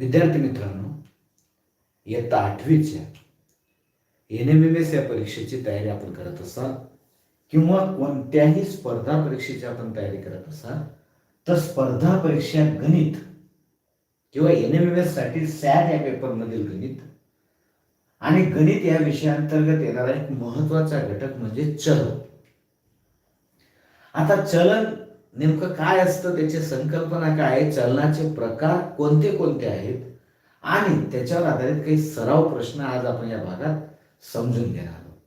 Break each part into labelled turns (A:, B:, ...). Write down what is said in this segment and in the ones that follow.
A: विद्यार्थी मित्रांनो इयत्ता आठवीच्या एन एम एम एस या परीक्षेची तयारी आपण करत असाल किंवा कोणत्याही स्पर्धा परीक्षेची आपण तयारी करत असाल तर स्पर्धा परीक्षा गणित किंवा एन एम एम एससाठी सॅट या पेपरमधील गणित आणि गणित या विषयाअंतर्गत येणारा एक महत्त्वाचा घटक म्हणजे चलन. आता चलन नेमकं काय असतं त्याची संकल्पना काय आहे चलनाचे प्रकार कोणते कोणते आहेत? आणि त्याच्यावर आधारित काही सराव प्रश्न आज आपण या भागात समजून घेणार आहोत.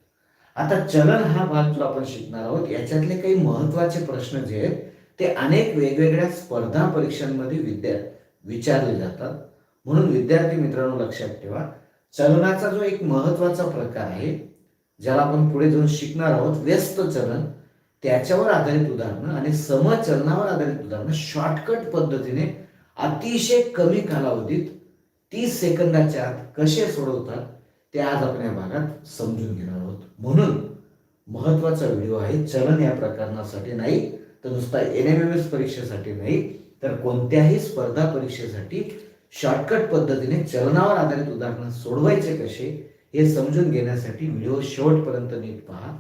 A: आता चलन हा भाग जो आपण शिकणार आहोत याच्यातले काही महत्त्वाचे प्रश्न जे आहेत ते अनेक वेगवेगळ्या स्पर्धा परीक्षांमध्ये विद्या विचारले जातात. म्हणून विद्यार्थी मित्रांनो लक्षात ठेवा. चलनाचा जो एक महत्त्वाचा प्रकार आहे ज्याला आपण पुढे जाऊन शिकणार आहोत व्यस्त चलन त्याच्यावर आधारित उदाहरणं आणि समचलनावर आधारित उदाहरणं शॉर्टकट पद्धतीने अतिशय कमी कालावधीत तीस सेकंदाच्या आत कसे सोडवतात ते आज आपण या भागात समजून घेणार आहोत. म्हणून महत्त्वाचा व्हिडिओ आहे चलन या प्रकरणासाठी नाही तर नुसता एन एम एम एस परीक्षेसाठी नाही तर कोणत्याही स्पर्धा परीक्षेसाठी शॉर्टकट पद्धतीने चलनावर आधारित उदाहरणं सोडवायचे कसे हे समजून घेण्यासाठी व्हिडिओ शेवटपर्यंत नीट पहा.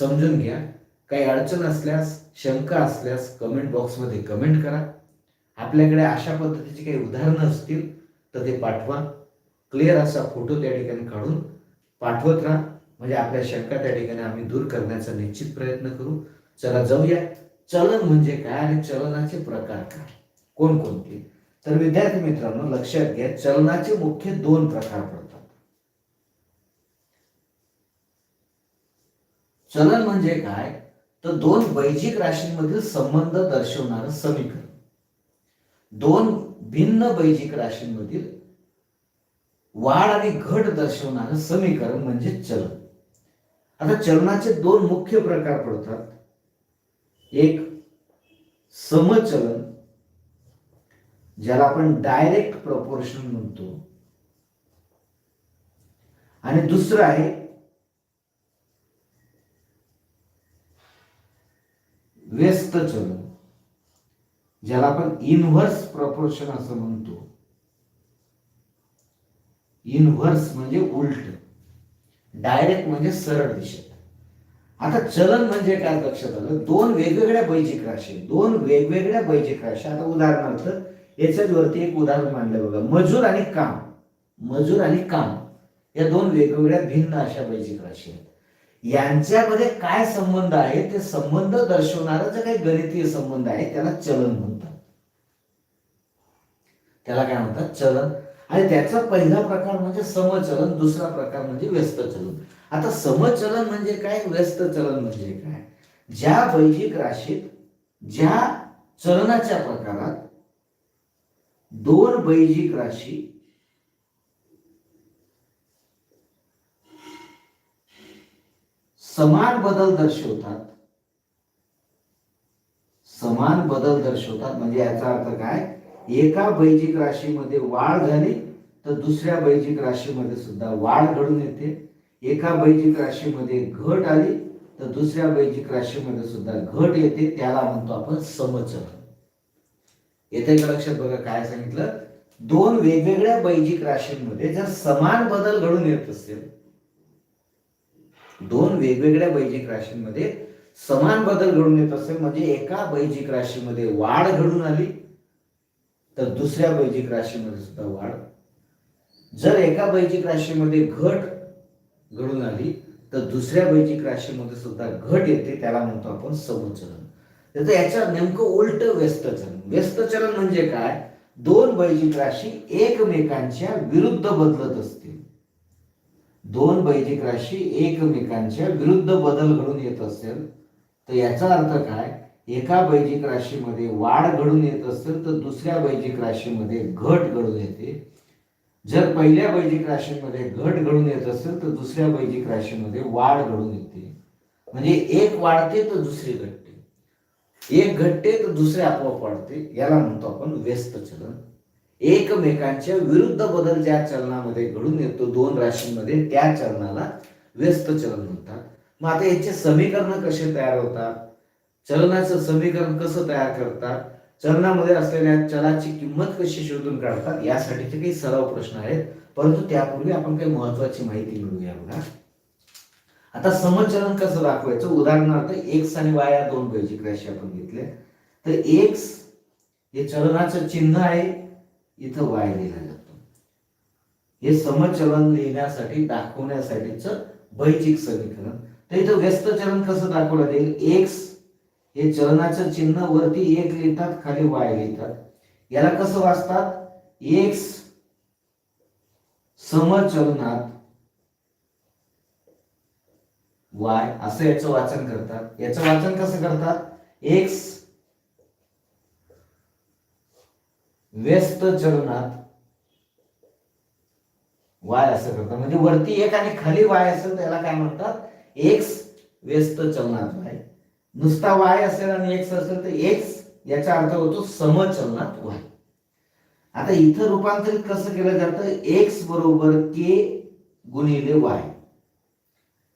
A: समजून घ्या. काही अडचण असल्यास शंका असल्यास कमेंट बॉक्समध्ये कमेंट करा. आपल्याकडे अशा पद्धतीची काही उदाहरणं असतील तर ते पाठवा. क्लिअर असा फोटो त्या ठिकाणी काढून पाठवत राहा. म्हणजे आपल्या शंका त्या ठिकाणी आम्ही दूर करण्याचा निश्चित प्रयत्न करू. चला जाऊया. चलन म्हणजे काय आणि चलनाचे प्रकार काय? कोणकोणते? तर विद्यार्थी मित्रांनो लक्षात घ्या चलनाचे मुख्य दोन प्रकार पडतात. चलन म्हणजे काय? तर दोन वैजिक राशींमधील संबंध दर्शवणारं समीकरण. दोन भिन्न वैजिक राशींमधील वाढ आणि घट दर्शवणारं समीकरण म्हणजे चलन. आता चलनाचे दोन मुख्य प्रकार पडतात. एक समचलन ज्याला आपण डायरेक्ट प्रपोर्शन म्हणतो. आणि दुसरं आहे व्यस्त चलन ज्याला आपण इनव्हर्स प्रपोर्शन असं म्हणतो. इनव्हर्स म्हणजे उलट. डायरेक्ट म्हणजे सरळ दिशेत. आता चलन म्हणजे काय लक्षात आलं? दोन वेगवेगळ्या बैजिक राशी दोन वेगवेगळ्या बैजिक राशी आता उदाहरणार्थ याच्याच वरती एक उदाहरण मांडलं बघा. मजूर आणि काम. मजूर आणि काम. या दोन वेगवेगळ्या भिन्न अशा बैजिक राशी आहेत. यांच्यामध्ये काय संबंध आहे? ते संबंध दर्शवणारा जे काही गणितीय संबंध आहे त्याला चलन म्हणतात. त्याला काय म्हणतात? चलन. आणि त्याचा पहिला प्रकार म्हणजे समचलन दुसरा प्रकार म्हणजे व्यस्त चलन आता समचलन म्हणजे काय? व्यस्त चलन म्हणजे काय? ज्या वैदिक राशीत ज्या चलनाच्या प्रकारात दोन वैजिक राशी समान बदल दर्शवतात. समान बदल दर्शवतात. म्हणजे याचा अर्थ काय? एका बैजिक राशीमध्ये वाढ झाली तर दुसऱ्या बैजिक राशीमध्ये सुद्धा वाढ घडून येते. एका बैजिक राशीमध्ये घट आली तर दुसऱ्या वैजिक राशीमध्ये सुद्धा घट येते. त्याला म्हणतो आपण समचल येते का लक्षात बघा काय सांगितलं? दोन वेगवेगळ्या बैजिक राशींमध्ये जर समान बदल घडून येत असेल दोन वेगवेगळ्या बैजिक राशींमध्ये समान बदल घडून येत असेल म्हणजे एका बैजिक राशीमध्ये वाढ घडून आली तर दुसऱ्या बैजिक राशीमध्ये सुद्धा वाढ. जर एका बैजिक राशीमध्ये घट घडून आली तर दुसऱ्या बैजिक राशीमध्ये सुद्धा घट येते त्याला म्हणतो आपण समुचलन तर याच्या नेमकं उलट व्यस्त व्यस्तचलन व्यस्त चलन म्हणजे काय? दोन बैजिक राशी एकमेकांच्या विरुद्ध बदलत असते दोन बैजिक राशी एकमेकांच्या विरुद्ध बदल घडून येत असेल तर याचा अर्थ काय? एका बैजिक राशीमध्ये वाढ घडून येत असेल तर दुसऱ्या बैजिक राशीमध्ये घट घडून येते. जर पहिल्या बैजिक राशीमध्ये घट घडून येत असेल तर दुसऱ्या बैजिक राशीमध्ये वाढ घडून येते. म्हणजे एक वाढते तर दुसरी घटते. एक घटते तर दुसरे आपोआप वाढते. याला म्हणतो आपण व्यस्त चलन. एकमेकांच्या विरुद्ध बदल ज्या चलनामध्ये घडून येतो दोन राशींमध्ये त्या चलनाला व्यस्त चलन म्हणतात. मग आता याचे समीकरण कसे तयार होतात? चलनाचं समीकरण कसं तयार करतात? चलनामध्ये असलेल्या चलाची किंमत कशी शोधून काढतात? यासाठीचे काही सराव प्रश्न आहेत. परंतु त्यापूर्वी आपण काही महत्वाची माहिती मिळूया बघा. आता समचलन कसं दाखवायचं? उदाहरणार्थ एक्स आणि वाय या दोन बेजिक राशी आपण घेतल्या. तर एक्स हे चलनाचं चिन्ह आहे. इथं वाय लिहिला जातो. हे समचलन लिहिण्यासाठी दाखवण्यासाठीच बैजिक समीकरण. तर इथं व्यस्त चलन कसं दाखवलं जाईल? एक्स हे चलनाचं चिन्ह वरती एक लिहितात खाली वाय लिहितात. याला कसं वाचतात? एक्स समचलनात वाय असं याचं वाचन करतात. याचं वाचन कसं करतात? एक्स व्यस्त चलनात वाय असं करतात. म्हणजे वरती एक आणि खाली वाय असेल त्याला काय म्हणतात? एक्स व्यस्त चलनात वाय. नुसता वाय असेल आणि एक्स असेल तर एक्स याचा अर्थ होतो समचलनात वाय. आता इथं रूपांतरित कसं केलं जातं? एक्स बरोबर के गुणिले वाय.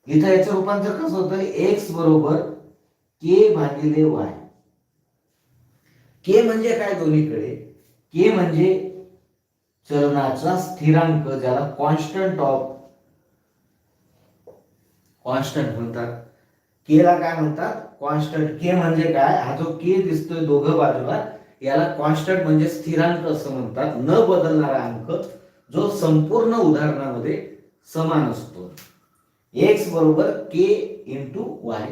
A: इथं याचं रूपांतर कसं होतं एक्स बरोबर के भागिले वाय. के म्हणजे काय दोन्हीकडे? के म्हणजे चलनाचा स्थिरांक ज्याला कॉन्स्टंट ऑफ कॉन्स्टंट म्हणतात. के ला काय म्हणतात? कॉन्स्टंट के म्हणजे काय? हा जो के दिसतोय दोघं बाजूला याला कॉन्स्टंट म्हणजे स्थिरांक असं म्हणतात. न बदलणारा अंक जो संपूर्ण उदाहरणामध्ये समान असतो. एक्स बरोबर के इंटू वाय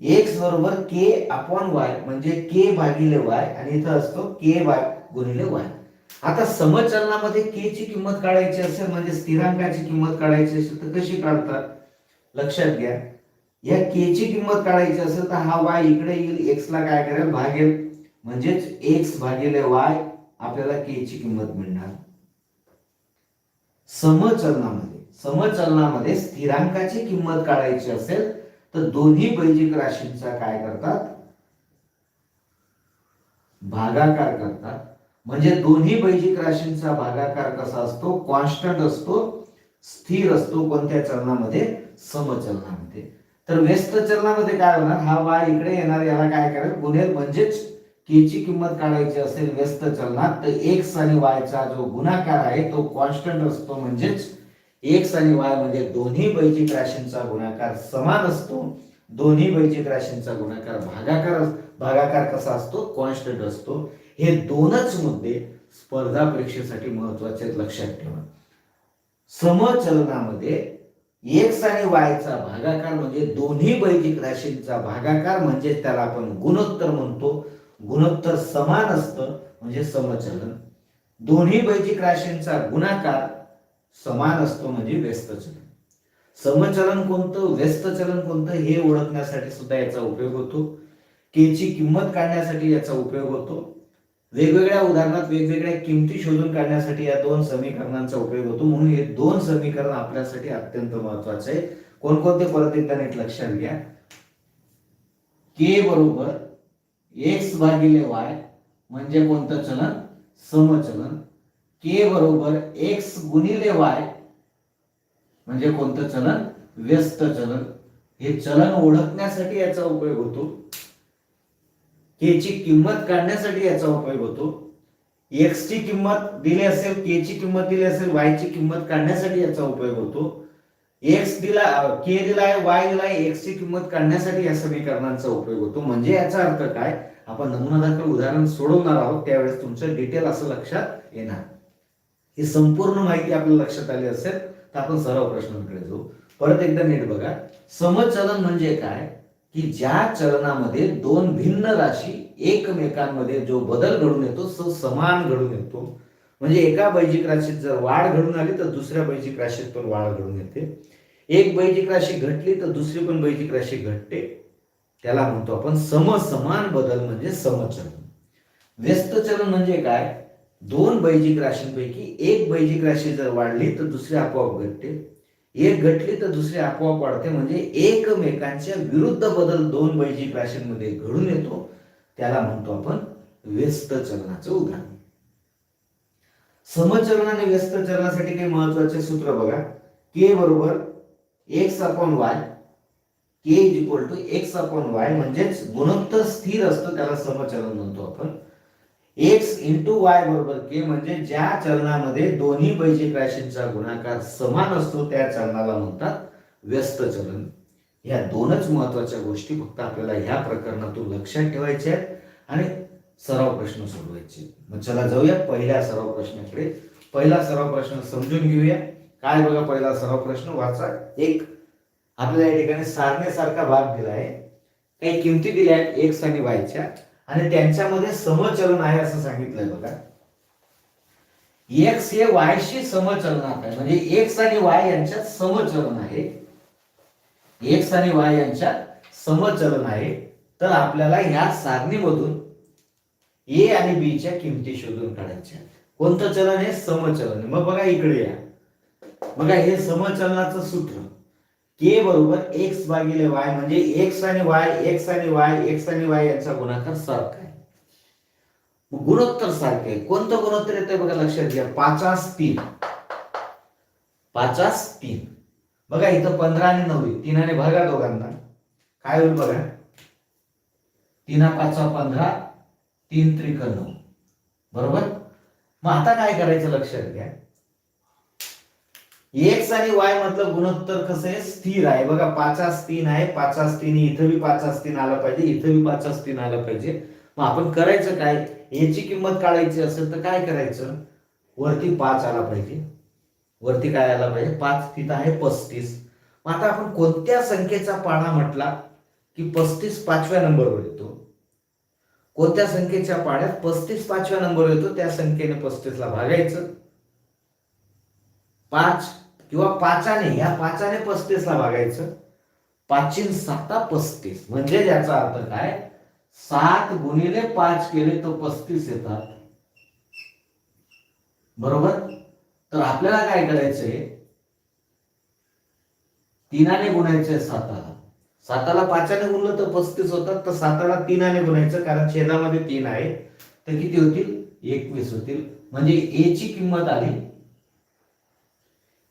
A: एक्स बरोबर के अपॉन वाय म्हणजे के भागिले वाय आणि इथं असतो के बाय गुणिले वाय. आता समचलनामध्ये के ची किंमत काढायची असेल म्हणजे स्थिरांकाची किंमत काढायची असेल तर कशी काढतात? लक्षात घ्या. या के ची किंमत काढायची असेल तर हा वाय इकडे येईल एक्स ला काय करेल? भागेल. म्हणजेच एक्स भागिले वाय आपल्याला के ची किंमत मिळणार. समचलनामध्ये समचलनामध्ये स्थिरांकाची किंमत काढायची असेल तर दोन्ही बैजिक राशींचा काय करतात? भागाकार करतात. म्हणजे दोन्ही बैजिक राशींचा भागाकार कसा असतो? कॉन्स्टंट असतो स्थिर असतो कोणत्या चलनामध्ये? समचलनामध्ये. तर व्यस्त चलनामध्ये काय होणार? हा वाय इकडे येणार याला काय करायला गुन्हे म्हणजेच केची किंमत काढायची असेल व्यस्त चलनात तर एक्स आणि वायचा जो गुणाकार आहे तो कॉन्स्टंट असतो. म्हणजेच एक्स आणि वाय म्हणजे दोन्ही बैजिक राशींचा गुणाकार समान असतो. दोन्ही बैजिक राशींचा गुणाकार भागाकार भागाकार कसा असतो? कॉन्स्टंट असतो. हे दोनच मुद्दे स्पर्धा परीक्षेसाठी महत्त्वाचे आहेत, लक्षात ठेवा. समचलनामध्ये एक्स आणि वायचा भागाकार म्हणजे दोन्ही बैजिक राशींचा भागाकार म्हणजे त्याला आपण गुणोत्तर म्हणतो. गुणोत्तर समान असतं म्हणजे समचलन. दोन्ही बैजिक राशींचा गुणाकार समान असतो म्हणजे व्यस्त चलन समचलन कोणतं? व्यस्त चलन कोणतं? हे ओळखण्यासाठी सुद्धा याचा उपयोग होतो. के ची किंमत काढण्यासाठी याचा उपयोग होतो. वेगवेगळ्या उदाहरणात वेगवेगळ्या किमती शोधून काढण्यासाठी या दोन समीकरणांचा उपयोग होतो. म्हणून हे दोन समीकरण आपल्यासाठी अत्यंत महत्त्वाचे आहे कोणकोणते? परत एकदा नीट लक्षात घ्या. के बरोबर एक्स भागिले वाय म्हणजे कोणतं चलन? समचलन. के बरोबर एक्स गुणिले वाय म्हणजे कोणतं चलन? व्यस्त चलन. हे चलन ओळखण्यासाठी याचा उपयोग होतो. के ची किंमत काढण्यासाठी याचा उपयोग होतो. एक्स ची किंमत दिली असेल के ची किंमत दिली असेल वाय ची किंमत काढण्यासाठी याचा उपयोग होतो. एक्स दिला के दिलाय वाय दिलाय एक्स ची किंमत काढण्यासाठी या समीकरणांचा उपयोग होतो. म्हणजे याचा अर्थ काय? आपण नमुना दाखल उदाहरण सोडवणार आहोत त्यावेळेस तुमचं डिटेल असं लक्षात येणार. ही संपूर्ण माहिती आपल्या लक्षात आली असेल तर आपण सराव प्रश्नांकडे जाऊ. परत एकदा नीट बघा. समचलन म्हणजे काय? की ज्या चलनामध्ये दोन भिन्न राशी एकमेकांमध्ये जो बदल घडून येतो तो समान घडून येतो. म्हणजे एका बैजिक राशीत जर वाढ घडून आली तर दुसऱ्या बैजिक राशीत पण वाढ घडून येते. एक बैजिक राशी घटली तर दुसरी पण बैजिक राशी घटते. त्याला म्हणतो आपण समसमान बदल म्हणजे समचलन. व्यस्त चलन म्हणजे काय? दोन बैजिक राशींपैकी एक बैजिक राशी जर वाढली तर दुसरी आपोआप घटते. एक घटली तर दुसरी आपोआप वाढते. म्हणजे एकमेकांच्या विरुद्ध बदल दोन बैजिक राशींमध्ये घडून येतो. त्याला म्हणतो आपण व्यस्त चलनाचं उदाहरण. समचलन आणि व्यस्त चलनासाठी काही महत्त्वाचे सूत्र बघा. के बरोबर X upon Y K is equal to X upon Y म्हणजेच गुणोत्तर स्थिर असतो त्याला समचलन म्हणतो आपण. एक्स इंटू वाय बरोबर के म्हणजे ज्या चलनामध्ये दोन्ही बैजिक राशींचा गुणाकार समान असतो त्या चलनाला म्हणतात व्यस्त चलन. या दोनच महत्त्वाच्या गोष्टी फक्त आपल्याला ह्या प्रकरणातून लक्षात ठेवायच्या आहेत आणि सराव प्रश्न सोडवायचे मग चला जाऊया पहिल्या सराव प्रश्नाकडे. पहिला सराव प्रश्न समजून घेऊया. काय बघा पहिला सराव प्रश्न? वाचा. एक. आपल्याला या ठिकाणी सारण्यासारखा भाग दिला आहे काही किमती दिल्या आहेत एक्स आणि वायच्या आणि त्यांच्यामध्ये समचलन आहे असं सांगितलंय बघा. एक्स हे वायशी समचलनात आहे. म्हणजे एक्स आणि वाय यांच्यात समचलन आहे. एक्स आणि वाय यांच्यात समचलन आहे. तर आपल्याला ह्या सारणीमधून ए आणि बी च्या किमती शोधून काढायच्या कोणतं चलन आहे? समचलन. मग बघा इकडे या. बघा हे समचलनाचं सूत्र. के बरोबर एक्स भागिले वाय म्हणजे एक्स आणि वाय एक्स आणि वाय एक्स आणि वाय यांचा गुणाकार सारखा आहे. गुणोत्तर सारखे आहे. कोणतं गुणोत्तर येतं बघा लक्षात घ्या. पाचास तीन. पाचास तीन. बघा इथं पंधरा आणि नऊ आहे. तीनाने भागा दोघांना. काय होईल बघा? तीना पाचवा पंधरा तीन त्रिक नऊ. बरोबर? मग आता काय करायचं लक्षात घ्या. एक्स आणि वाय मधलं गुणोत्तर कसं आहे? स्थिर आहे. बघा पाचास तीन आहे पाचास तीन इथं बी पाचास तीन आलं पाहिजे इथं बी पाचास तीन आलं पाहिजे. मग आपण करायचं काय? याची किंमत काढायची असेल तर काय करायचं? वरती पाच आला पाहिजे. वरती काय आला पाहिजे? पाच तिथं आहे पस्तीस. मग आता आपण कोणत्या संख्येचा पाढा म्हटला की पस्तीस पाचव्या नंबरवर येतो? कोणत्या संख्येच्या पाड्यात पस्तीस पाचव्या नंबरवर येतो? त्या संख्येने पस्तीसला भागायचं. पाच किंवा पाचाने या पाचाने पस्तीसला भागायचं पाचीन साता पस्तीस. म्हणजे याचा अर्थ काय? सात गुणिले पाच केले तर पस्तीस येतात. बरोबर? तर आपल्याला काय करायचंय? तीनाने गुणायचंय साताला. साताला पाचाने गुणलं तर पस्तीस होतात तर साताला तीनाने गुणायचं कारण छेदामध्ये तीन आहे. तर किती होतील? एकवीस होतील. म्हणजे ए ची किंमत आली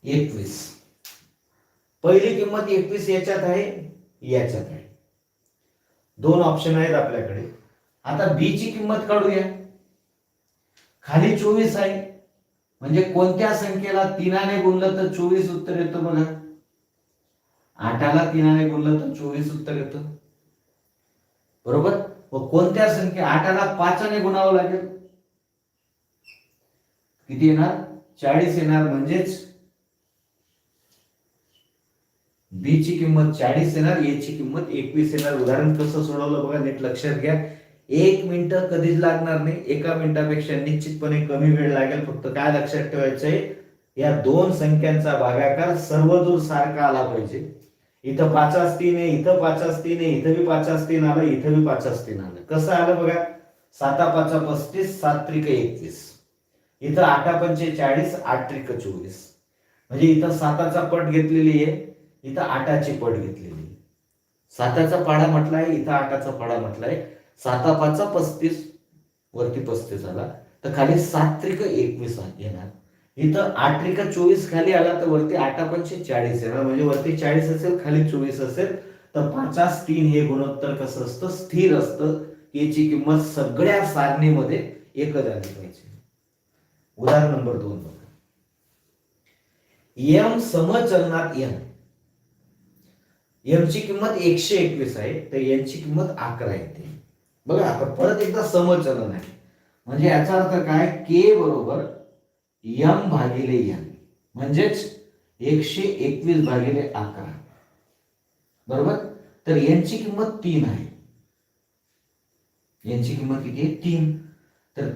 A: एकवीस. पहिली किंमत एकवीस याच्यात आहे याच्यात आहे. दोन ऑप्शन आहेत आपल्याकडे. आता बी ची किंमत काढूया. खाली चोवीस आहे. म्हणजे कोणत्या संख्येला तिनाने गुणलं तर चोवीस उत्तर येतं बघा. आठाला तिनाने गुणलं तर चोवीस उत्तर येतं. बरोबर? व कोणत्या संख्या? आठाला पाचाने गुणावं लागेल. किती येणार? चाळीस येणार म्हणजेच बी ची किंमत चाळीस येणार ए ची किंमत एकवीस येणार. उदाहरण कसं सोडवलं बघा नीट लक्षात घ्या. एक मिनिट कधीच लागणार नाही एका मिनिटापेक्षा निश्चितपणे कमी वेळ लागेल. फक्त काय लक्षात ठेवायचंय या दोन संख्यांचा भागाकार सर्व दूर सारखा आला पाहिजे. इथं पाचास तीन आहे इथं पाचास तीन आहे इथं बी पाचास तीन आलं इथं बी पाचास तीन आलं. कसं आलं बघा? साता पाचा पस्तीस सात त्रिक एकतीस. इथं आठा पंचे चाळीस आठ त्रिक चोवीस. म्हणजे इथं साताचा पट घेतलेली आहे. इथं आटाची पट घेतलेली. साताचा पाडा म्हटलाय इथं आटाचा पाडा म्हटलाय. साता पाचा पस्तीस वरती पस्तीस आला. तर खाली सात त्रिक एकवीस येणार. इथं आठ त्रिक चोवीस खाली आला तर वरती आठा चाळीस येणार. म्हणजे वरती चाळीस असेल खाली चोवीस असेल तर पाचास तीन हे गुणोत्तर कसं असतं? स्थिर असतं. याची किंमत सगळ्या सारणीमध्ये एकच आली पाहिजे. उदाहरण नंबर दोन बघा. M समचलनात M. यमची किंमत एकशे एकवीस आहे तर यांची किंमत अकरा येते बघा आता परत एकदा समचलन आहे म्हणजे याचा अर्थ काय? के बरोबर यम भागिले यम म्हणजेच एकशे एकवीस भागिले अकरा. बरोबर? तर यांची किंमत तीन आहे. यांची किंमत किती आहे? तीन. तर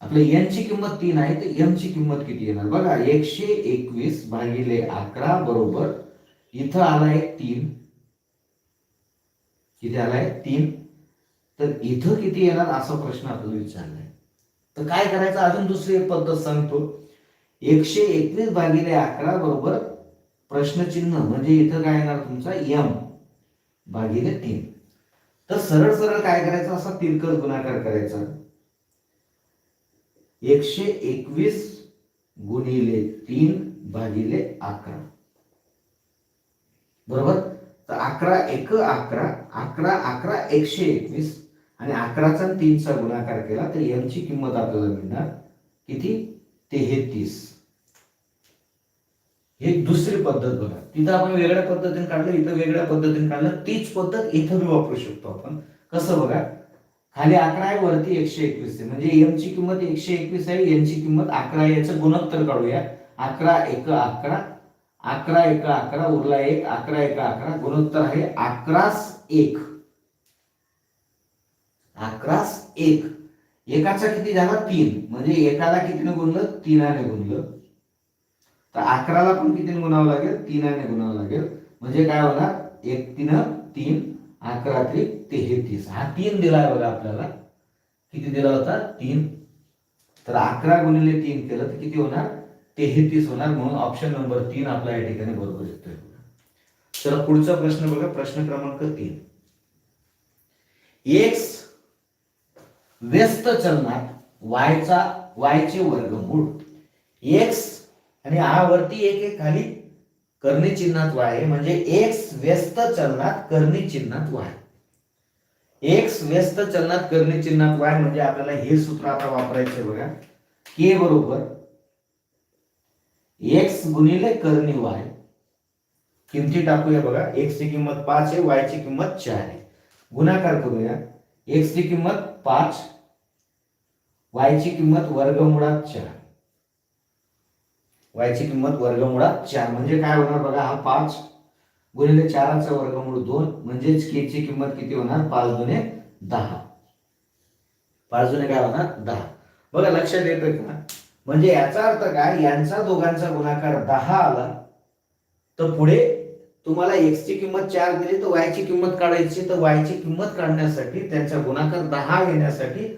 A: आपल्या यांची किंमत तीन आहे तर यमची किंमत किती येणार? बघा एकशे एकवीस भागिले अकरा बरोबर इथं आलाय तीन. किती आलाय तीन? तर इथं किती येणार असा प्रश्न आपल्याला विचारलाय. तर काय करायचं? अजून दुसरी एक पद्धत सांगतो. एकशे एकवीस भागिले अकरा बरोबर प्रश्नचिन्ह म्हणजे इथं काय येणार तुमचा? यम भागिले तीन. तर सरळ सरळ काय करायचं? असा तिरकस गुणाकार करायचा. एकशे एकवीस गुणिले तीन भागिले अकरा. बरोबर? तर अकरा एक अकरा अकरा अकरा एकशे एकवीस आणि अकराचा तीनचा गुणाकार केला तर एमची किंमत आपल्याला मिळणार किती? तेहतीस हे दुसरी पद्धत बघा. तिथं आपण वेगळ्या पद्धतीने काढलं इथं वेगळ्या पद्धतीने काढलं. तीच पद्धत इथं बी वापरू शकतो आपण. कसं बघा? खाली अकरा आहे वरती एकशे एकवीस आहे. म्हणजे एम ची किंमत एकशे एकवीस आहे यांची किंमत अकरा याचं गुणोत्तर काढूया. अकरा एक अकरा अकरा एक अकरा उरला एक अकरा एक अकरा. गुणोत्तर आहे अकरास एक. अकरास एक. एकाचा किती झाला? तीन. म्हणजे एकाला कितीने गुणलं? तीनाने गुणलं. तर अकराला पण कितीने गुणावं लागेल? तीनाने गुणावं लागेल. म्हणजे काय होणार? एक तीन तीन अकरा ते तेहतीस. हा तीन दिलाय बघा आपल्याला. किती दिला होता? तीन. तर अकरा गुणिले तीन केलं तर किती होणार? तेहतीस होणार म्हणून ऑप्शन नंबर तीन आपला या ठिकाणी बरोबर येतोय चला पुढचा प्रश्न बघा प्रश्न क्रमांक तीन. एक्स व्यस्त चलनात वायचा वायचे वर्गमूळ. एक्स आणि आ वरती एक एक खाली कर्णी चिन्हात वाय आहे. म्हणजे एक्स व्यस्त चलनात कर्णी चिन्हात वाय एक्स व्यस्त चलनात कर्णी चिन्हात वाय म्हणजे आपल्याला हे सूत्र आता वापरायचे बघा. के बरोबर एक्स गुणिले कर्णी वाय किमती टाकूया बघा. एक्स ची किंमत पाच आहे वाय ची किंमत चार आहे. गुणाकार करूया. एक्स ची किंमत पाच वाय ची किंमत वर्गमुळात चार. वाय ची किंमत वर्गमुळात चार. म्हणजे काय होणार बघा हा पाच गुणिले चाराचा वर्गमूळ दोन. म्हणजेच के ची किंमत किती होणार? पाच दुने दहा. पाच दुने काय होणार? दहा. बघा लक्षात येतं का? म्हणजे याचा अर्थ काय? यांचा दोघांचा गुणाकार दहा आला तर पुढे तुम्हाला एक्स ची किंमत चार दिली तर वायची किंमत काढायची तर वायची किंमत काढण्यासाठी त्यांचा गुणाकार दहा घेण्यासाठी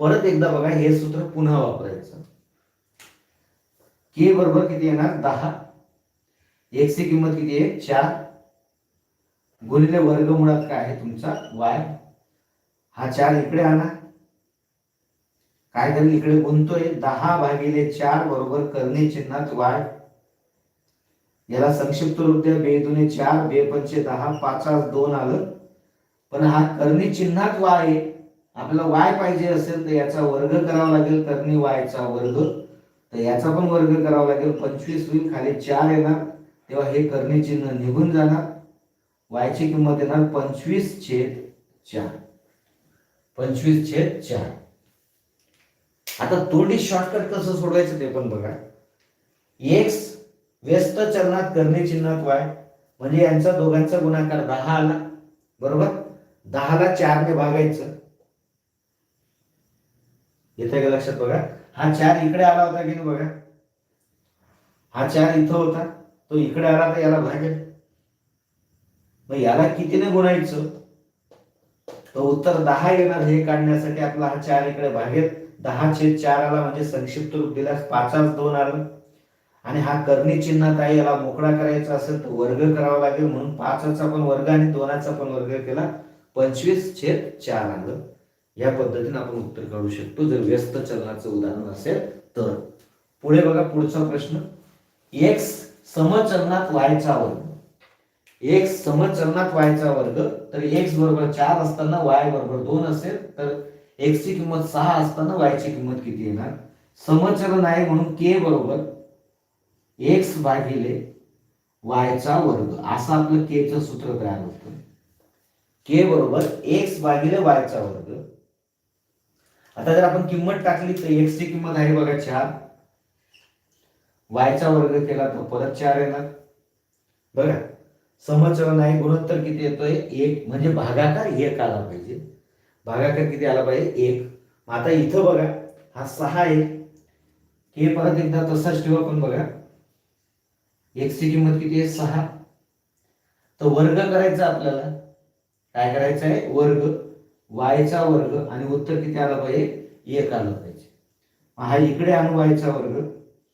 A: परत एकदा बघा हे सूत्र पुन्हा वापरायचं. के बरोबर किती येणार? दहा. एक्स ची किंमत किती आहे? चार. गुणिले वर्गमुळात काय आहे तुमचा? वाय हा चार इकडे आणा. काय झालं इकडे गुंतोय. दहा भागिले चार बरोबर करणे चिन्हात वाय याला संक्षिप्त रूप द्या बे दुने चार बे पंचे दहा पाचास दोन आलं. पण हा करणे चिन्हात वाय आहे. आपल्याला वाय पाहिजे असेल तर याचा वर्ग करावा लागेल. करणे वायचा वर्ग. तर याचा पण वर्ग करावा लागेल. पंचवीस होईल. खाली चार येणार. तेव्हा हे करणे चिन्ह निघून जाणार. वायची किंमत येणार पंचवीस छेद चार. पंचवीस छेद चार. आता तोंडी शॉर्टकट कसं सोडवायचं ते पण बघा. एक्स व्यस्त चलनात करणे चिन्हात वाय म्हणजे यांचा दोघांचा गुणाकार दहा आला. बरोबर? दहाला चारने भागायचं. येते का लक्षात बघा? हा चार इकडे आला होता की नाही बघा? हा चार इथं होता. तो इकडे आला तर याला भागेल मग याला कितीने गुणायचं? तर उत्तर दहा येणार हे काढण्यासाठी आपला हा चार इकडे भागेत दहा छेद चार आला म्हणजे संक्षिप्त रूप दिल्यास पाचाच दोन आलं. आणि हा कर्णी चिन्हात आहे याला मोकळा करायचा असेल तर वर्ग करावा लागेल म्हणून पाचाचा पण वर्ग आणि दोनाचा पण वर्ग केला. पंचवीस छेद चार आलं. या पद्धतीने आपण उत्तर काढू शकतो. जर व्यस्त चलनाचं उदाहरण असेल तर. पुढे बघा पुढचा प्रश्न. एक्स समचलनात वायचा वर्ग. एक्स समचलनात वायचा वर्ग तर एक्स बरोबर चार असताना वाय बरोबर दोन असेल तर एक्स ची किंमत सहा असताना वायची किंमत किती येणार? समचलन आहे म्हणून के बरोबर एक्स भागिले वायचा वर्ग असं आपलं केचं सूत्र तयार होतं. के बरोबर एक्स भागिले वायचा वर्ग. आता जर आपण किंमत टाकली तर एक्सची किंमत आहे बघा चार. वायचा वर्ग केला तर परत चार येणार. बघा. समचलन आहे गुणोत्तर किती येतोय? एक. म्हणजे भागाकार एक आला पाहिजे. भागाकार किती आला पाहिजे? एक. मग आता इथं बघा हा सहा आहे हे परत एकदा तसाच ठेवा पण बघा. एक्स किंमत किती आहे? सहा. तर वर्ग करायचा आपल्याला. काय करायचं आहे? वर्ग. वायचा वर्ग आणि उत्तर किती आला पाहिजे? एक आलं पाहिजे. हा इकडे आणू वायचा वर्ग.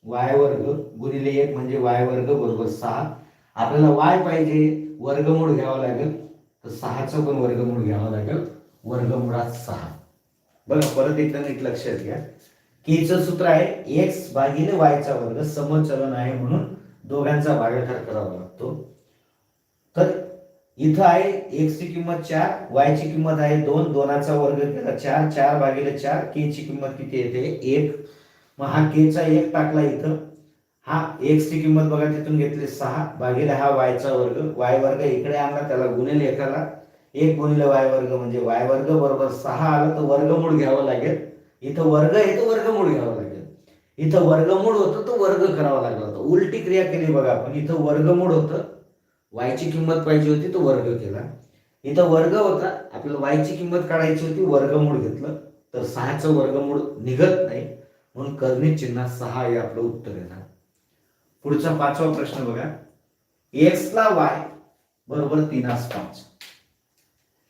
A: वाय वर्ग गुणिले एक म्हणजे वाय वर्ग बरोबर सहा. आपल्याला वाय पाहिजे वर्गमूळ घ्यावा लागेल. तर सहाचं पण वर्गमूळ घ्यावा लागेल. वर्गमुळात सहा. बघा परत एकदा नीट लक्षात घ्या. केचं सूत्र आहे एक्स भागिले वायचा वर्ग समचलन आहे म्हणून दोघांचा भागाकार करावा लागतो. तर इथं आहे एक्सची किंमत चार वायची किंमत आहे दोन दोनाचा वर्ग केला चार चार भागिले चार के ची किंमत किती येते? एक. मग हा केचा एक टाकला इथं. हा एक्स ची किंमत बघा तिथून घेतली सहा भागिले हा वायचा वर्ग. वाय वर्ग इकडे आणला त्याला गुणिले एकाला. एक गुणिले वाय वर्ग म्हणजे वाय वर्ग बरोबर सहा आलं तर वर्गमूळ घ्यावं लागेल. इथं वर्ग आहे तर वर्गमूळ घ्यावं लागेल. इथं वर्गमूळ होतं तर वर्ग करावा लागला होता. उलटी क्रिया केली बघा आपण. इथं वर्गमूळ होतं. वायची किंमत पाहिजे होती तो वर्ग केला. इथं वर्ग होता आपल्याला वायची किंमत काढायची होती वर्गमूळ घेतलं. तर सहाचं वर्गमूळ निघत नाही. म्हणून कर्णी चिन्ह सहा हे आपलं उत्तर येणार. पुढचा पाचवा प्रश्न बघा. एक्सला वाय बरोबर तीनास पाच.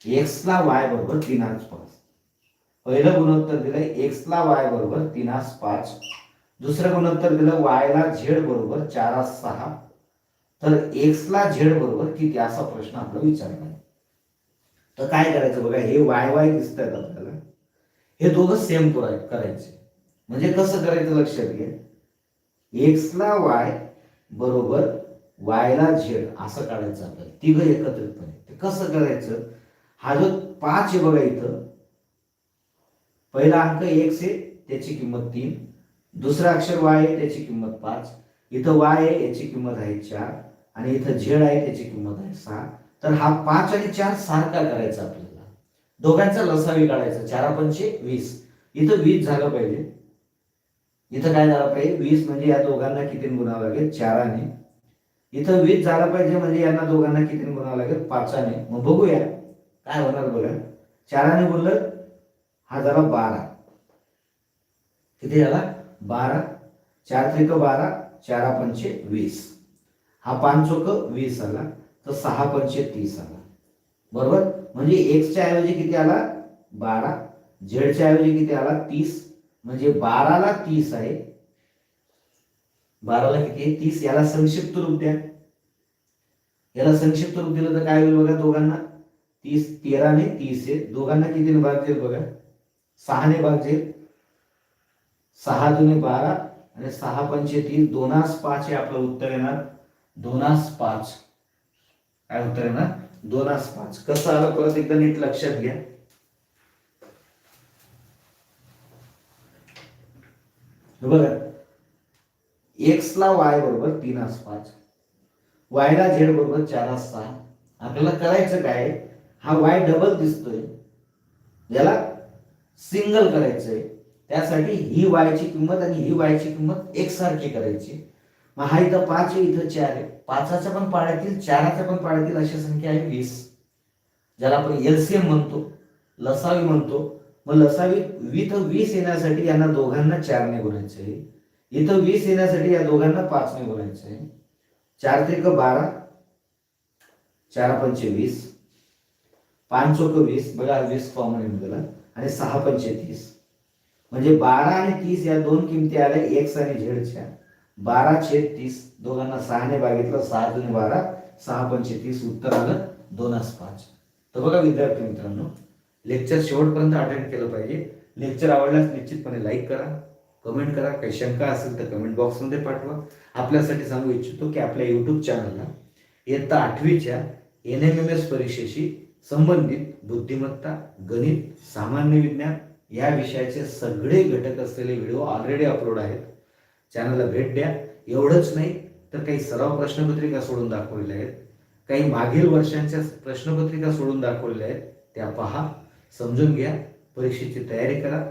A: एक्सला वाय बरोबर तीनास पाच. पहिलं गुणोत्तर दिलं एक्सला वाय बरोबर तीनास पाच. दुसरं गुणोत्तर दिलं वायला झेड बरोबर चारास सहा. तर एक्सला झेड बरोबर किती? असा प्रश्न आपला विचारला तर काय करायचं बघा? हे वाय वाय दिसत आहेत आपल्याला. हे दोघं सेम करायचे. म्हणजे कसं करायचं लक्षात घ्या. एक्सला वाय बरोबर वायला झेड असं काढायचं आपल्याला. तिघ एकत्रितपणे. ते कसं करायचं? हा जो पाच आहे बघा इथं. पहिला अंक एक आहे त्याची किंमत तीन. दुसरा अक्षर वाय आहे त्याची किंमत पाच. इथं वाय आहे याची किंमत आहे चार. आणि इथं झेड आहे त्याची किंमत आहे सहा. तर हा पाच आणि चार सारखा करायचा आपल्याला. दोघांचा लसावी काढायचा. चारा पंचे वीस. इथं वीस झालं पाहिजे. इथं काय झालं पाहिजे? वीस म्हणजे या दोघांना किती गुणावं लागेल? चाराने. इथं वीस झाला पाहिजे म्हणजे यांना दोघांना किती गुणावं लागेल? पाचाने. मग बघूया. काय होणार बघा चाराने बोललं हा झाला बारा. किती झाला? बारा. चार त्रिक बारा चारा पंचे वीस. हा पाच चोक वीस आला तर सहा पंचे तीस आला. बरोबर? म्हणजे एक्सच्या ऐवजी किती आला? बारा. झेडच्या ऐवजी किती आला? तीस. म्हणजे बाराला तीस आहे. बाराला किती आहे? तीस. याला संक्षिप्त रूप द्या. याला संक्षिप्त रूप दिलं तर काय होईल बघा दोघांना? तीस तेराने तीस आहे. दोघांना कितीने भाग देईल बघा? सहाने भागतील सहा दोन्ही बारा आणि सहा पंचे तीस दोनास पाच हे आपलं उत्तर येणार. दोनास पाच. काय उत्तर येणार? दोनास पाच. कसं आलं? परत एकदा नीट लक्षात घ्या. बघा एक्सला वाय बरोबर तीन आस पाच. वायला झेड बरोबर चार आस सहा. आपल्याला करायचं काय? हा वाय डबल दिसतोय. याला सिंगल करायचंय. त्यासाठी ही वायची किंमत आणि ही वायची किंमत एकसारखी करायची. मग हा इथं पाच आहे इथं चार आहे. पाचाच्या पण पाड्यातील चाराच्या पण पाड्यातील अशी संख्या आहे वीस. ज्याला आपण एलसीएम म्हणतो लसावी म्हणतो मग लसावी इथं वीस येण्यासाठी यांना दोघांना चारने गुणायचे आहे इथं वीस येण्यासाठी या दोघांना पाचने गुणायचे आहे चार त्रिक बारा चार पंचे वीस पाच चोक वीस बघा वीस कॉमन येऊन गेला आणि सहा पंचे तीस. म्हणजे बारा आणि तीस या दोन किमती आल्या एक्स आणि झेडच्या बारा छेद तीस दोघांना सहाने भागितलं सहा दोन बारा सहा पंचे तीस उत्तर आलं दोनास पाच. तर बघा विद्यार्थी मित्रांनो लेक्चर शेवटपर्यंत अटेंड केलं पाहिजे. लेक्चर आवडल्यास निश्चितपणे लाईक करा कमेंट करा. काही शंका असेल तर कमेंट बॉक्समध्ये पाठवा. आपल्यासाठी सांगू इच्छितो की आपल्या यूट्यूब चॅनलला इयत्ता आठवीच्या एन एम एम एस परीक्षेशी संबंधित बुद्धिमत्ता गणित सामान्य विज्ञान या विषयाचे सगळे घटक असलेले व्हिडिओ ऑलरेडी अपलोड आहेत. चॅनलला भेट द्या. एवढंच नाही तर काही सराव प्रश्नपत्रिका सोडून दाखवलेल्या आहेत. काही मागील वर्षांच्या प्रश्नपत्रिका सोडून दाखवलेल्या आहेत. त्या पहा. समजून घ्या परीक्षेची तयारी करा.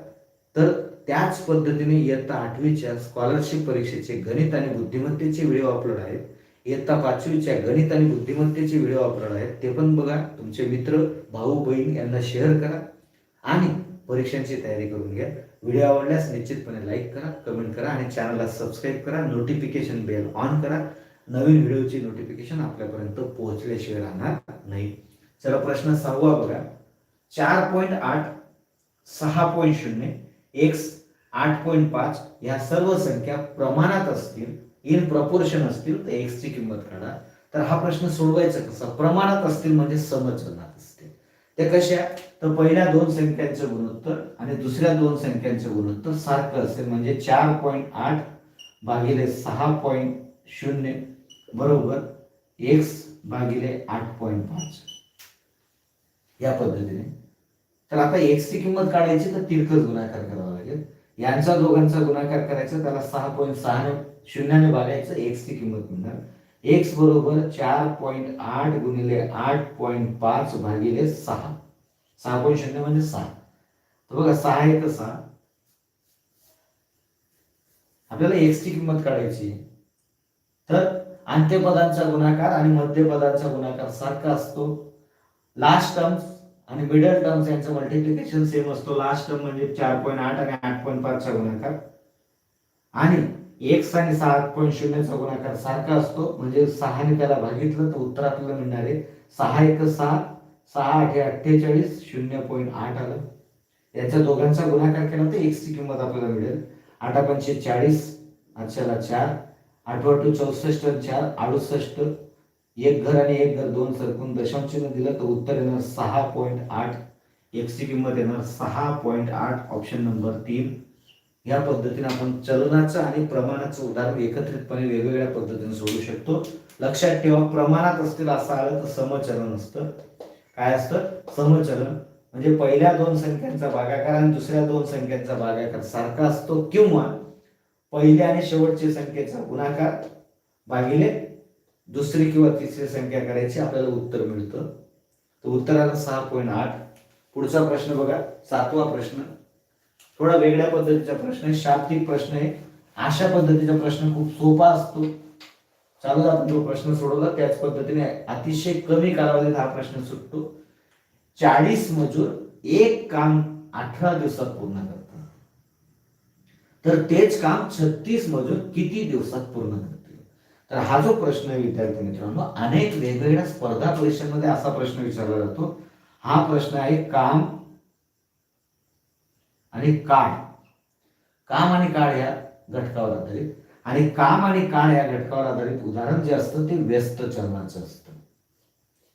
A: तर त्याच पद्धतीने इयत्ता आठवीच्या स्कॉलरशिप परीक्षेचे गणित आणि बुद्धिमत्तेचे व्हिडिओ अपलोड आहेत. इयत्ता पाचवीच्या गणित आणि बुद्धिमत्तेचे व्हिडिओ अपलोड आहेत. ते पण बघा. तुमचे मित्र भाऊ बहीण यांना शेअर करा. आणि परीक्षांची तयारी करून घ्या. व्हिडिओ आवडल्यास निश्चितपणे लाईक करा कमेंट करा आणि चॅनलला सबस्क्राईब करा. नोटिफिकेशन बेल ऑन करा. नवीन व्हिडिओची नोटिफिकेशन आपल्यापर्यंत पोहोचल्याशिवाय राहणार नाही. चला प्रश्न सहावा बघा. चार पॉईंट आठ सहा पॉईंट शून्य एक्स आठ पॉईंट पाच या सर्व संख्या प्रमाणात असतील इन प्रपोर्शन असतील तर एक्स ची किंमत काढा तर हा प्रश्न सोडवायचा कसा? प्रमाणात असतील म्हणजे समचलनात असतील. ते कशा तर पहिल्या दोन संख्यांचं गुणोत्तर आणि दुसऱ्या दोन संख्यांचं गुणोत्तर सारखं असेल म्हणजे चार पॉईंट आठ भागिले सहा पॉईंट शून्य बरोबर एक्स भागिले आठ पॉईंट पाच. या पद्धतीने तर आता एक्सची किंमत काढायची तर तिरकस गुणाकार करावा लागेल. यांचा दोघांचा गुणाकार करायचा त्याला सहा पॉईंट सहा शून्याने भागायचं एक्सची किंमत मिळणार. एक्स बरोबर चार पॉईंट आठ गुणिले आठ पॉईंट पाच भागिले सहा. सहा पॉईंट शून्य म्हणजे सहा. तर बघा सहा येतं सहा. आपल्याला एक्सची किंमत काढायची. तर अंत्यपदांचा गुणाकार आणि मध्यपदांचा गुणाकार सारखा असतो. लास्ट टर्म आणि मिडल टर्म्स यांचं मल्टिप्लिकेशन सेम असतो. लास्ट टर्म म्हणजे चार पॉईंट आठ आणि आठ पॉईंट पाचचा गुणाकार. आणि एक्स आणि सात पॉईंट शून्यचा गुणाकार सारखा असतो. म्हणजे सहाने त्याला भागितलं तर उत्तर आपल्याला मिळणार आहे. सहा एक सहा सहा आठ अठ्ठेचाळीस शून्य पॉईंट आठ आलं. याच्या दोघांचा गुणाकार केला तर एक्सची किंमत आपल्याला मिळेल. आठा पंचे चाळीस आठशेला चार आठवा टू चौसष्ट चार अडुसष्ट. एक घर आणि एक घर दोन सरकून दशांशने दिलं तर उत्तर येणार सहा पॉईंट आठ एक्स ची किंमत येणार सहा पॉईंट आठ ऑप्शन नंबर तीन. या पद्धतीने आपण चलनाचं आणि प्रमाणाचं उदाहरण एकत्रितपणे वेगवेगळ्या पद्धतीने सोडू शकतो. लक्षात ठेवा प्रमाणात असतील असं आलं तर समचलन असतं. काय असतं? समचलन. म्हणजे पहिल्या दोन संख्यांचा भागाकार आणि दुसऱ्या दोन संख्यांचा भागाकार. सारखा असतो किंवा पहिल्या आणि शेवटच्या संख्येचा गुणाकार. भागिले दुसरी किंवा तिसरी संख्या करायची आपल्याला उत्तर मिळतं. तर उत्तराला सहा पॉईंट आठ. पुढचा प्रश्न बघा सातवा प्रश्न. थोडा वेगळ्या पद्धतीचा प्रश्न आहे शाब्दिक प्रश्न आहे. अशा पद्धतीचा प्रश्न खूप सोपा असतो. चालू आपण जो प्रश्न सोडवला त्याच पद्धतीने अतिशय कमी कालावधीत हा प्रश्न सुटतो. चाळीस मजूर एक काम अठरा दिवसात पूर्ण करतात. तर तेच काम छत्तीस मजूर किती दिवसात पूर्ण करतात? तर हा जो प्रश्न विद्यार्थी मित्रांनो अनेक वेगवेगळ्या स्पर्धा परीक्षांमध्ये असा प्रश्न विचारला जातो. हा प्रश्न आहे काम आणि काळ. काम आणि काळ या घटकावर आधारित. आणि काम आणि काळ या घटकावर आधारित उदाहरण जे असतं ते व्यस्त चलनाचं असतं.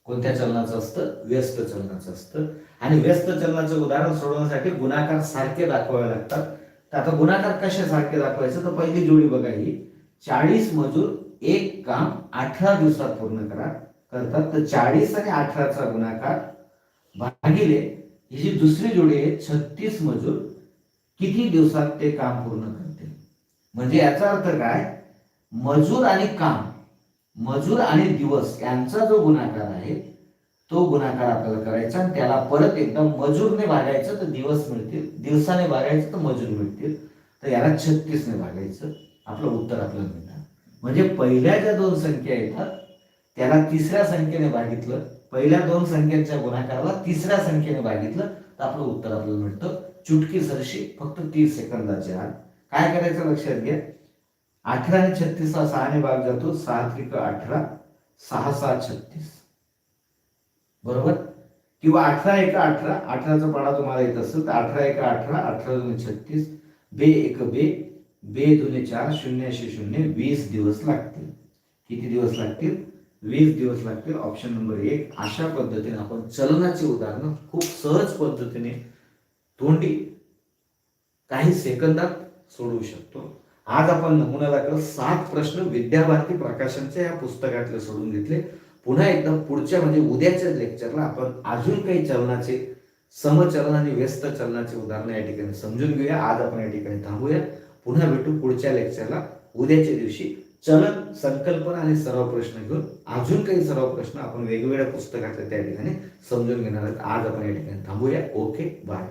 A: कोणत्या चलनाचं असतं? व्यस्त चलनाचं असतं. आणि व्यस्त चलनाचं उदाहरण सोडवण्यासाठी गुणाकार सारखे दाखवावे लागतात. तर आता गुणाकार कशासारखे दाखवायचं? तर पहिली जोडी बघा ही. चाळीस मजूर एक काम अठरा दिवसात पूर्ण करा. करतात तर चाळीस आणि अठराचा गुणाकार भागिले ही जी दुसरी जोडी आहे छत्तीस मजूर किती दिवसात ते काम पूर्ण करते म्हणजे याचा अर्थ काय? मजूर आणि काम मजूर आणि दिवस यांचा जो गुणाकार आहे तो गुणाकार आपल्याला करायचा आणि त्याला परत एकदा मजूरने भागायचं तर दिवस मिळतील. दिवसाने भागायचं तर मजूर मिळतील. तर याला छत्तीसने भागायचं. आपलं उत्तर आपल्याला मिळणार. म्हणजे पहिल्या ज्या दोन संख्या येतात त्याला तिसऱ्या संख्येने भागितलं पहिल्या दोन संख्यांच्या गुणाकाराला तिसऱ्या संख्येने भागितलं तर आपलं उत्तर आपल्याला मिळतं चुटकी सरशी फक्त तीस सेकंदाच्या आत काय करायचं लक्षात घ्या? अठरा आणि छत्तीस हा सहाने भाग जातो सहा त्रिक अठरा सहा सहा छत्तीस. बरोबर? किंवा अठरा एक अठरा अठराचा पाडा तुम्हाला येत असेल तर अठरा एक अठरा अठरा दोन छत्तीस बे एक बे बे दोन्ही चार शून्य असे शून्य वीस दिवस लागतील. किती दिवस लागतील? वीस दिवस लागतील. ऑप्शन नंबर एक अशा पद्धतीने आपण चलनाची उदाहरणं खूप सहज पद्धतीने तोंडी काही सेकंदात सोडवू शकतो. आज आपण नमुना दाखल सात प्रश्न विद्याभारती प्रकाशनच्या या पुस्तकातले सोडून घेतले. पुन्हा एकदा पुढच्या म्हणजे उद्याच्या लेक्चरला आपण अजून काही चलनाचे समचलन आणि व्यस्त चलनाचे उदाहरणं या ठिकाणी समजून घेऊया. आज आपण या ठिकाणी थांबूया. पुन्हा भेटू पुढच्या लेक्चरला उद्याच्या दिवशी चलन संकल्पना आणि सराव प्रश्न घेऊन अजून काही सराव प्रश्न आपण वेगवेगळ्या पुस्तकातल्या त्या ठिकाणी समजून घेणार आहोत. आज आपण या ठिकाणी थांबूया. Okay bye